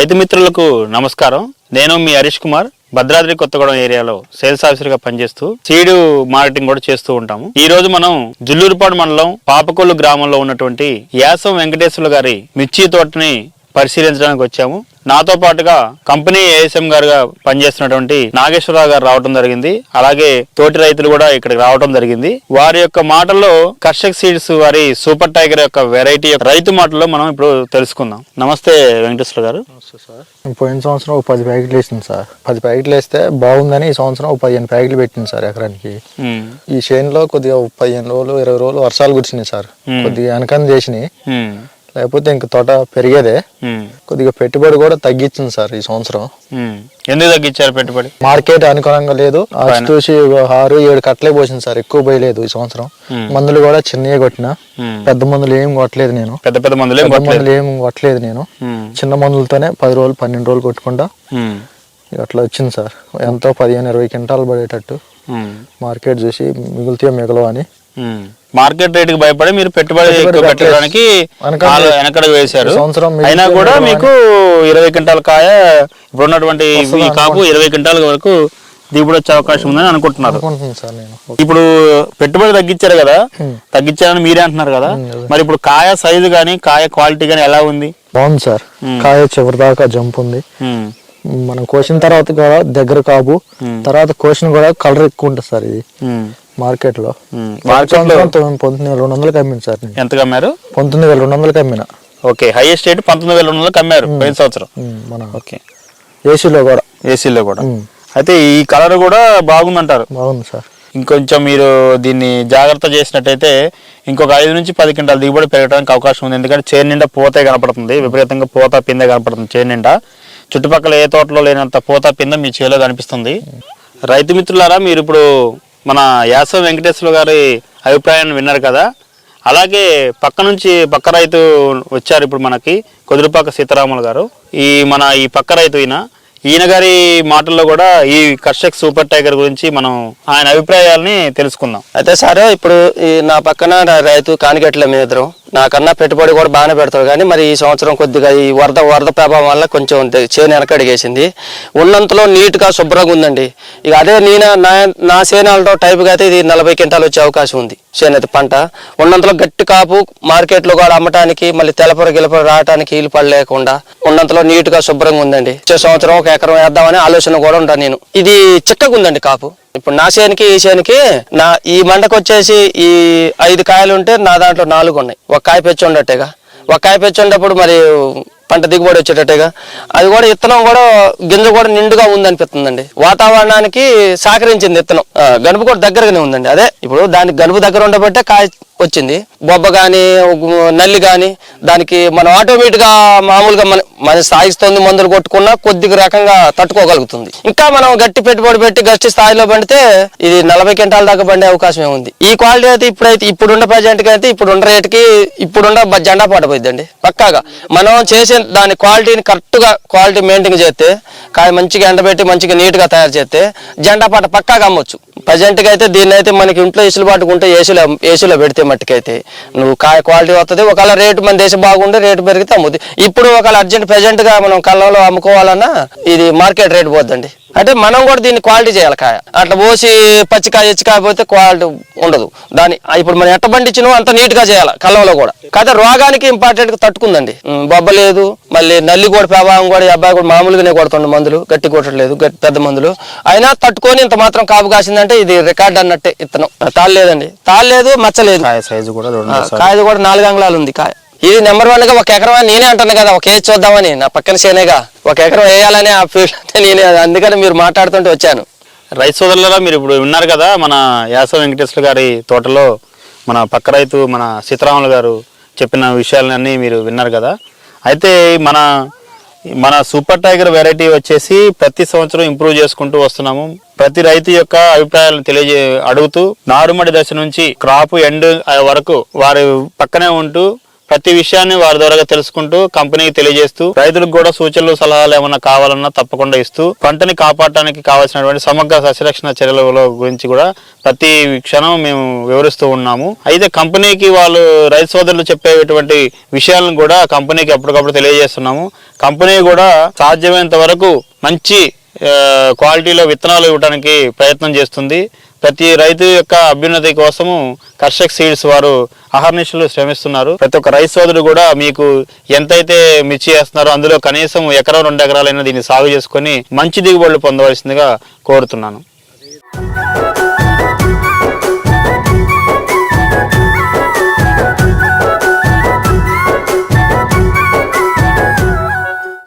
రైతు మిత్రులకు నమస్కారం. నేను మీ హరీష్ కుమార్ భద్రాద్రి కొత్తగూడెం ఏరియాలో సేల్స్ ఆఫీసర్గా పనిచేస్తూ సీడు మార్కెటింగ్ కూడా చేస్తూ ఉంటాము. ఈ రోజు మనం జుల్లూరుపాడు మండలం పాపకొల్లు గ్రామంలో ఉన్నటువంటి యాసం వెంకటేశ్వర గారి మిర్చి తోటని పరిశీలించడానికి వచ్చాము. నాతో పాటుగా కంపెనీ ఏఎస్ఎం గారుగా పనిచేస్తున్నటువంటి నాగేశ్వరరావు గారు రావడం జరిగింది. అలాగే తోటి రైతులు కూడా ఇక్కడికి రావడం జరిగింది. వారి యొక్క మాటల్లో కర్షక్ సీడ్స్ వారి సూపర్ టైగర్ యొక్క వెరైటీ రైతు మాటల్లో మనం ఇప్పుడు తెలుసుకుందాం. నమస్తే వెంకటేశ్వర గారు. పోయిన సంవత్సరం ఒక పది ప్యాకెట్లు వేసింది సార్. పది ప్యాకెట్లు వేస్తే బాగుందని ఈ సంవత్సరం ఒక పదిహేను ప్యాకెట్లు పెట్టింది సార్ ఎకరానికి. ఈ చేనులో కొద్దిగా పదిహేను రోజులు ఇరవై రోజులు వర్షాలు కురిసినాయి సార్. కొద్దిగా వెనకని చేసినాయి లేకపోతే ఇంక తోట పెరిగేదే. కొద్దిగా పెట్టుబడి కూడా తగ్గించింది సార్ ఈ సంవత్సరం. ఎందుకు తగ్గించారు పెట్టుబడి? మార్కెట్ అనుకూలంగా లేదు. చూసి ఆరు ఏడు కట్టలే పోసింది సార్. ఎక్కువ పోయలేదు ఈ సంవత్సరం. మందులు కూడా చిన్నగా కొట్టిన. పెద్ద మందులు ఏం కొట్టలేదు నేను. పెద్ద పెద్ద మందులు మందులు ఏం కొట్టలేదు నేను. చిన్న మందులతోనే పది రోజులు పన్నెండు రోజులు కొట్టుకుంటా. అట్లా వచ్చింది సార్. ఎంతో పదిహేను ఇరవై క్వింటాలు పడేటట్టు. మార్కెట్ చూసి మిగిలితే మిగలవు అని. మార్కెట్ రేటుకి భయపడి మీరు పెట్టుబడి ఎక్కువ. పెట్టడానికి వెనకడ వేశారు. అయినా కూడా మీకు ఇరవై క్వింటాల కాయ ఇప్పుడు ఉన్నటువంటి ఈ కాపు ఇరవై క్వింటాల వరకు దిగుబడి వచ్చే అవకాశం ఉందని అనుకుంటున్నారు. ఇప్పుడు పెట్టుబడి తగ్గించారు కదా తగ్గించారని మీరే అంటున్నారు కదా మరి ఇప్పుడు కాయ సైజు గానీ కాయ క్వాలిటీ గానీ ఎలా ఉంది? బాగుంది సార్. కాయ చివరి దాకా జంప్ ఉంది. మనం కోసిన తర్వాత కూడా దగ్గర కాపు తర్వాత కోసిన కూడా కలర్ ఎక్కువ ఉంటుంది సార్ ఇది. మార్కెట్లో పంతొమ్మిది వేల రెండు వందలకి అమ్మింది సార్ ఎంత కమ్మారు? పంతొమ్మిది వేల రెండు వందలకి అమ్మిన. ఓకే హైయెస్ట్ రేట్ పంతొమ్మిది వేల రెండు వందలు కమ్మారు పోయిన సంవత్సరం. మన ఓకే. ఏసీలో కూడా. ఏసీలో కూడా. అయితే ఈ కలర్ కూడా బాగుందంటారు. బాగుంది సార్. ఇంకొంచెం మీరు దీన్ని జాగ్రత్త చేసినట్టయితే ఇంకొక ఐదు నుంచి పది క్వింటాల దిగుబడి పెరగడానికి అవకాశం ఉంది. ఎందుకంటే చేను నిండా పోతే కనపడుతుంది. విపరీతంగా పోత పిందె కనపడుతుంది చేను నిండా. చుట్టుపక్కల ఏ తోటలో లేనంత పూత పిందె మీ చేలో కనిపిస్తుంది రైతు మిత్రులారా మీరు ఇప్పుడు మన యాసవ వెంకటేశ్వర గారి అభిప్రాయాన్ని విన్నారు కదా? అలాగే పక్క నుంచి పక్క రైతు వచ్చారు ఇప్పుడు మనకి కుదురుపాక సీతారాములు గారు. ఈ మన ఈ పక్క రైతు ఈయన. ఈయన గారి మాటల్లో కూడా ఈ కర్షక్ సూపర్ టైగర్ గురించి మనం ఆయన అభిప్రాయాల్ని తెలుసుకుందాం. అయితే సరే ఇప్పుడు ఈ నా పక్కన రైతు కానిగట్ల మీద నాకన్నా పెట్టుబడి కూడా బాగానే పెడతారు కానీ మరి ఈ సంవత్సరం కొద్దిగా ఈ వరద వరద ప్రభావం వల్ల కొంచెం చేను వెనకడిగేసింది ఉన్నంతలో నీట్గా శుభ్రంగా ఉందండి. ఇక అదే నేను నా నా సేనాలతో టైప్గా అయితే ఇది నలభై క్వింటాలు వచ్చే అవకాశం ఉంది. చేనేత పంట. ఉన్నంతలో గట్టి కాపు మార్కెట్లో కూడా అమ్మటానికి మళ్ళీ తెలపర గిలపర రావడానికి వీలు పడలేకుండా ఉన్నంతలో నీట్గా శుభ్రంగా ఉందండి. వచ్చే సంవత్సరం ఒక ఎకరం వేద్దామని ఆలోచన కూడా ఉంటాను నేను. ఇది చిక్కగా ఉందండి కాపు. ఇప్పుడు నా చేనికి ఈ చేనికి నా ఈ మండకు వచ్చేసి ఈ ఐదు కాయలు ఉంటే నా దాంట్లో నాలుగు ఉన్నాయి ఒక కాయ పెచ్చి ఉండట్టేగా ఒక కాయ పెచ్చి ఉండేప్పుడు మరి పంట దిగుబడి వచ్చేటట్టుగా. అది కూడా ఇత్తనం కూడా గింజ కూడా నిండుగా ఉందనిపిస్తుందండి. వాతావరణానికి సహకరించింది ఇత్తనం. గనుపు కూడా దగ్గరగానే ఉందండి. అదే ఇప్పుడు దానికి గనుపు దగ్గర ఉండబట్టే కాయ వచ్చింది. బొబ్బ కానీ నల్లి కానీ దానికి మనం ఆటోమేటిక్గా మామూలుగా మన మన సాగిస్తుంది మందులు కొట్టుకున్నా కొద్దిగా రకంగా తట్టుకోగలుగుతుంది. ఇంకా మనం గట్టి పెట్టుబడి పెట్టి గట్టి స్థాయిలో పండితే ఇది నలభై క్వింటాల దాకా పండే అవకాశం ఉంది ఈ క్వాలిటీ అయితే ఇప్పుడైతే ఇప్పుడున్న ప్రజెంట్కి అయితే ఇప్పుడున్న రేటుకి ఇప్పుడున్న జెండా పడబోద్దండి పక్కాగా మనం చేసే దాని క్వాలిటీని కరెక్ట్గా క్వాలిటీ మెయింటైన్ చేస్తే కాయ మంచిగా ఎండబెట్టి మంచిగా నీట్గా తయారు చేస్తే జెండా పాట పక్కాగా అమ్మొచ్చు. ప్రజెంట్గా అయితే దీన్ని అయితే మనకి ఇంట్లో ఏసులు పాటుకుంటే ఏసీలో ఏసీలో పెడితే మట్టుకైతే. నువ్వు కాయ క్వాలిటీ వస్తుంది ఒకవేళ రేటు మన దేశం బాగుంటే రేటు పెరిగితే అమ్ముద్ది. ఇప్పుడు ఒకవేళ అర్జెంట్ ప్రజెంట్గా మనం కళ్ళంలో అమ్ముకోవాలన్నా ఇది మార్కెట్ రేట్ పోద్దండి. అంటే మనం కూడా దీన్ని క్వాలిటీ చేయాలి కాయ. అట్లా పోసి పచ్చికాయ ఎచ్చికాయ పోతే క్వాలిటీ ఉండదు. దాని ఇప్పుడు మనం ఎట్ట పండించినో అంత నీట్గా చేయాలి కళ్ళంలో కూడా. కాకపోతే రోగానికి ఇంపార్టెంట్గా తట్టుకుందండి. ఉమ్, బొబ్బ లేదు మళ్ళీ నల్లి కూడా ప్రభావం కూడా ఈ అబ్బాయి కూడా మామూలుగానే కొడుతుండే మందులు గట్టి కొట్టట్లేదు గట్టి పెద్ద మందులు. అయినా తట్టుకొని ఇంత మాత్రం కాపు కాసిందంటే ఇది రికార్డ్ అన్నట్టే ఇత్తనం. తాళ్ళు లేదండి. తాళ్ళు లేదు మచ్చ లేదు. కాయ సైజు కూడా కాయది కూడా నాలుగు అంగుళాలు ఉంది కాయ. ఇది నెంబర్ వన్గా ఒక ఎకరం అని నేనే అంటాను కదా ఒక ఏజ్ చూద్దామని. నా పక్కన సేనేగా ఒక ఎకరం వేయాలని ఆ ఫీల్డ్ అంటే నేనే అందుకని మీరు మాట్లాడుతుంటే వచ్చాను. రైతు సోదరులలో మీరు ఇప్పుడు విన్నారు కదా మన యాసవ వెంకటేశ్వర గారి తోటలో మన పక్క రైతు మన సీతారాములు గారు చెప్పిన విషయాలన్నీ మీరు విన్నారు కదా. అయితే మన మన సూపర్ టైగర్ వెరైటీ వచ్చేసి ప్రతి సంవత్సరం ఇంప్రూవ్ చేసుకుంటూ వస్తున్నాము. ప్రతి రైతు యొక్క అభిప్రాయాలను తెలియజే అడుగుతూ నారుమడి దశ నుంచి క్రాప్ ఎండ్ వరకు వారి పక్కనే ఉంటూ ప్రతి విషయాన్ని వారి ద్వారా తెలుసుకుంటూ కంపెనీకి తెలియజేస్తూ రైతులకు కూడా సూచనలు సలహాలు ఏమన్నా కావాలన్నా తప్పకుండా ఇస్తూ పంటని కాపాడటానికి కావాల్సినటువంటి సమగ్ర సస్యరక్షణ చర్యల గురించి కూడా ప్రతి క్షణం మేము వివరిస్తూ ఉన్నాము. అయితే కంపెనీకి వాళ్ళు రైతు సోదరులు చెప్పేటువంటి విషయాలను కూడా కంపెనీకి ఎప్పటికప్పుడు తెలియజేస్తున్నాము. కంపెనీ కూడా సాధ్యమైనంత వరకు మంచి క్వాలిటీలో విత్తనాలు ఇవ్వడానికి ప్రయత్నం చేస్తుంది. ప్రతి రైతు యొక్క అభ్యున్నతి కోసము కర్షక్ సీడ్స్ వారు అహర్నిశలు శ్రమిస్తున్నారు. ప్రతి ఒక్క రైతు సోదరుడు కూడా మీకు ఎంతైతే మిర్చి వేస్తున్నారో అందులో కనీసం ఎకరం రెండు ఎకరాలైనా దీన్ని సాగు చేసుకొని మంచి దిగుబడులు పొందవలసిందిగా కోరుతున్నాను.